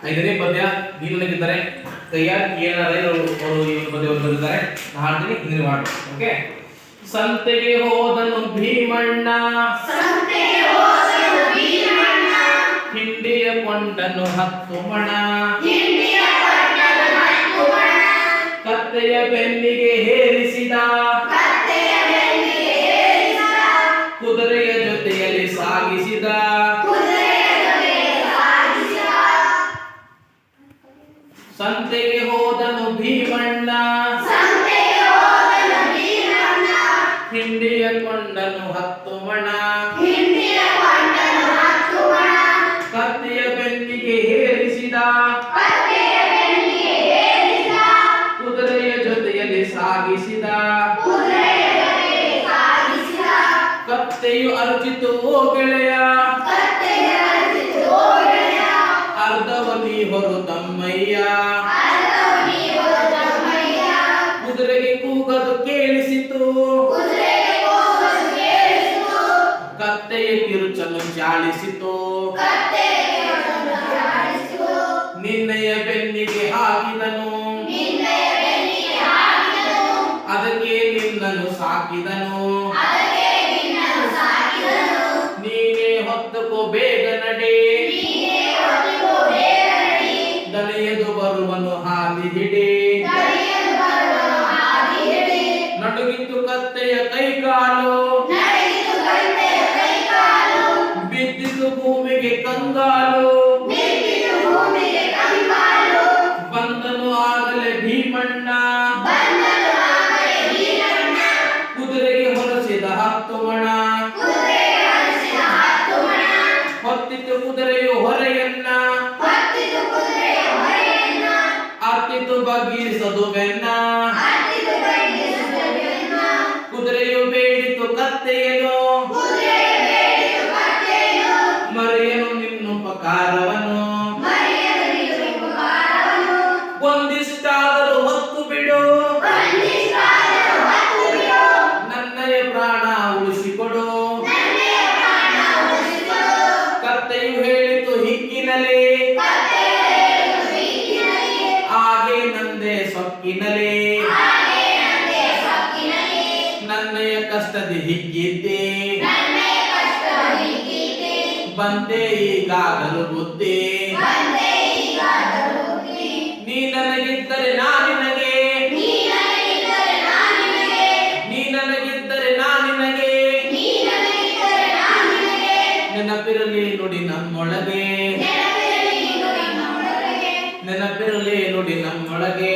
ಐದನೇ ಪದ್ಯ ನೀನಗಿದ್ದಾರೆ ಕೈಯಾಗಿ ಏನಾರ ಅವರು ಈ ಪದ್ಯ ಬರೆದಿದ್ದಾರೆ ನಾನು ಹಾಡ್ತೀನಿ ಹಿಂದಿನ ಮಾಡು ಓಕೆ ಸಂತೆಗೆ ಹೋದನು ಭೀಮಣ್ಣ. ಹಿಂಡಿಯ ಕೊಂಡನು ಹತ್ತು ಮಣ ಕತ್ತೆಯ ಬೆನ್ನಿಗೆ ಹೇರಿಸಿದ. ಸಂತೆಗೆ ಹೋದನು ಭೀಮಣ್ಣ. ಹಿಂಡಿಯ ಕೊಂಡನು ಹತ್ತು ಮಣ ಕತ್ತೆಯ ಬೆನ್ನಿಗೆ ಹೇರಿಸಿದ. ಕುದುರೆಯ ಜೊತೆಯಲ್ಲಿ ಸಾಗಿಸಿದ. ಕತ್ತೆಯು ಅರ್ಜಿತು ಓ ಗೆಳೆಯ. ಕತ್ತೆಯ ಕಿರುಚಲು ಚಾಳಿಸಿತು ನಿನ್ನೆಯ ಬೆನ್ನಿಗೆ ಹಾಕಿದನು. ಅದಕ್ಕೆ ನಿನ್ನನ್ನು ಸಾಕಿದನು. ನೀನೇ ಹೊತ್ತುಕೋ ಬೇಗ ನಡೆ. ಬಗ್ಗಿಸದು ಬೆನ್ನ ಕುದುರೆಯು ಬೇಡಿತು ಕತ್ತೆಯನು ಸೊಕ್ಕಿನಲೇ ನನ್ನಯ ಕಷ್ಟದಿ ಹಿಗ್ಗಿದ್ದೆ. ಬಂದೆ ಈಗಾಗಲು ಬುದ್ಧಿ. ನೀ ನನಗಿದ್ದರೆ ನಾ ನಿನಗೆ. ನೀ ನನಗಿದ್ದರೆ ನಾ ನಿನಗೆ. ನೆನಪಿರಲಿ ನುಡಿ ನಮ್ಮೊಳಗೆ. ನೆನಪಿರಲಿ ನುಡಿ ನಮ್ಮೊಳಗೆ.